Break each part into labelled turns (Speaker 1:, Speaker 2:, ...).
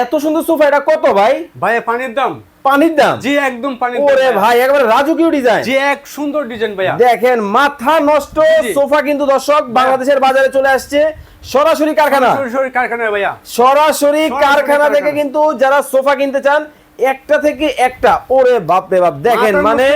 Speaker 1: এত সুন্দর সোফা এটা কত ভাই?
Speaker 2: ভাই পানির দাম।
Speaker 1: পানির দাম?
Speaker 2: জি একদম পানির দাম
Speaker 1: ওরে। ভাই একবারে রাজকীয় ডিজাইন
Speaker 2: জি এক সুন্দর ডিজাইন ভাইয়া।
Speaker 1: দেখেন মাথা নষ্ট সোফা কিন্তু দর্শক বাংলাদেশের বাজারে চলে আসছে। সরাসরি কারখানা।
Speaker 2: সরাসরি কারখানা ভাইয়া।
Speaker 1: সরাসরি কারখানা থেকে কিন্তু যারা সোফা কিনতে চান একটা থেকে একটা। ওরে বাপ রে বাপ দেখেন মানে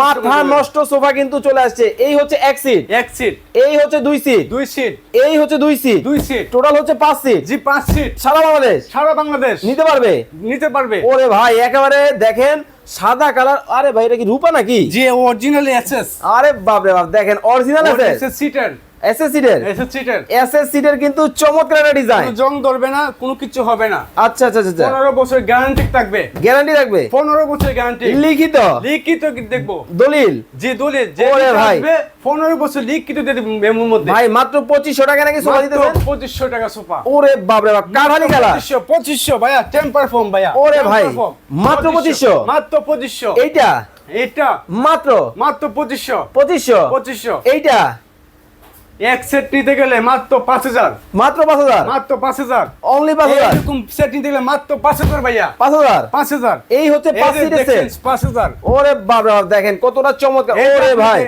Speaker 2: মাথা নষ্ট
Speaker 1: সোফা কিন্তু চলে আসছে। এই হচ্ছে এক সিট
Speaker 2: এক সিট
Speaker 1: এই হচ্ছে দুই সিট
Speaker 2: দুই সিট
Speaker 1: এই হচ্ছে দুই সিট
Speaker 2: দুই সিট
Speaker 1: টোটাল হচ্ছে পাঁচ সিট
Speaker 2: জি পাঁচ সিট
Speaker 1: সারা বাংলাদেশ।
Speaker 2: সারা বাংলাদেশ।
Speaker 1: নিতে পারবে?
Speaker 2: নিতে পারবে।
Speaker 1: ওরে ভাই একেবারে দেখেন সাদা কালার। আরে ভাই এটা কি রূপা নাকি?
Speaker 2: জি অরিজিনাল এসএস
Speaker 1: আরে বাপ রে বাপ দেখেন অরিজিনাল
Speaker 2: এসএস সিটার
Speaker 1: এসএস সিটের
Speaker 2: এসএস সিটার
Speaker 1: এসএস সিটের কিন্তু চমৎকার একটা ডিজাইন
Speaker 2: জং ধরবে না কোনো কিছু হবে না।
Speaker 1: আচ্ছা আচ্ছা আচ্ছা
Speaker 2: পনেরো বছর গ্যারান্টি থাকবে।
Speaker 1: গ্যারান্টি থাকবে?
Speaker 2: পনেরো বছর গ্যারান্টি
Speaker 1: লিখিত?
Speaker 2: লিখিত দেখব।
Speaker 1: দলিল?
Speaker 2: যে দলিল। যে
Speaker 1: ভাই।
Speaker 2: আসবে, পনেরো বছর লিখিত দিয়ে দেবে মেমোর মধ্যে।
Speaker 1: ভাই মাত্র পঁচিশশো টাকা নাকি সোফা দিতেছেন?
Speaker 2: পঁচিশশো টাকা সোফা।
Speaker 1: ওরে বাপরে বাপ কাঠালি কালার
Speaker 2: পঁচিশশো পঁচিশশো ভাইয়া টেম্পার ফোম ভাইয়া।
Speaker 1: ওরে ভাই, মাত্র 2500?
Speaker 2: মাত্র পঁচিশশো।
Speaker 1: এইটা?
Speaker 2: এটা
Speaker 1: মাত্র?
Speaker 2: মাত্র পঁচিশশো।
Speaker 1: পঁচিশশো?
Speaker 2: পঁচিশশো।
Speaker 1: এইটা?
Speaker 2: এক সেট নিতে গেলে মাত্র পাঁচ হাজার।
Speaker 1: মাত্র পাঁচ হাজার?
Speaker 2: মাত্র পাঁচ হাজার।
Speaker 1: অনলি পাঁচ হাজার?
Speaker 2: এরকম সেট নিতে গেলে মাত্র পাঁচ হাজার ভাইয়া।
Speaker 1: পাঁচ হাজার?
Speaker 2: পাঁচ হাজার।
Speaker 1: এই হচ্ছে পাঁচ সিটের
Speaker 2: পাঁচ হাজার।
Speaker 1: ওরে বাপ দেখেন কতটা চমৎকার। ওরে ভাই।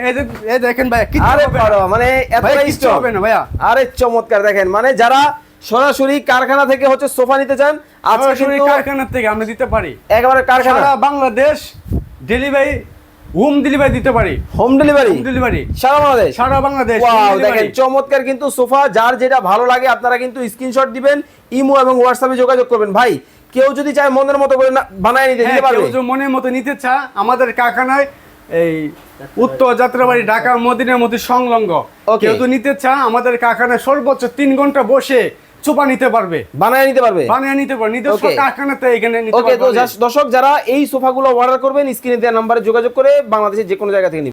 Speaker 2: এই দেখেন ভাইয়া
Speaker 1: আরে বাবা মানে
Speaker 2: ভাই,
Speaker 1: এতটা
Speaker 2: কিচ্ছু
Speaker 1: স্টক
Speaker 2: হবে না ভাইয়া।
Speaker 1: আরে চমৎকার দেখেন মানে যারা সরাসরি কারখানা থেকে হচ্ছে সোফা নিতে চান
Speaker 2: সরাসরি
Speaker 1: কিন্তু
Speaker 2: কারখানার থেকে আমরা দিতে পারি।
Speaker 1: একেবারে কারখানা।
Speaker 2: বাংলাদেশ ডেলিভারি হোম ডেলিভারি দিতে পারি।
Speaker 1: হোম ডেলিভারি
Speaker 2: হোম ডেলিভারি
Speaker 1: সারা বাংলাদেশ?
Speaker 2: সারা বাংলাদেশ
Speaker 1: ওয়াও দেখেন চমৎকার কিন্তু সোফা যার যেটা ভালো লাগে আপনারা কিন্তু স্ক্রিনশট দিবেন ইমো এবং হোয়াটসঅ্যাপে যোগাযোগ করবেন। ভাই কেউ যদি চায় মনের মতো করে বানায় নিতে
Speaker 2: হ্যাঁ,
Speaker 1: দিতে পারবে?
Speaker 2: কেউ মনের মতো নিতে চা আমাদের কারখানায় এই উত্তর যাত্রাবাড়ি ঢাকা মদিনার মধ্যে সংলগ্ন. কেউ যদি নিতে চা আমাদের কারখানায় সর্বোচ্চ তিন ঘণ্টা বসে চোপা নিতে পারবে।
Speaker 1: বানায় নিতে পারবে?
Speaker 2: বানায় নিতে পারবে। নিজস্ব কারখানাতে এখানে নিতে
Speaker 1: ওকে তো দর্শক যারা এই সোফাগুলো অর্ডার করবেন স্ক্রিনে দেওয়া নাম্বারে যোগাযোগ করে বাংলাদেশের যে কোনো জায়গা থেকে।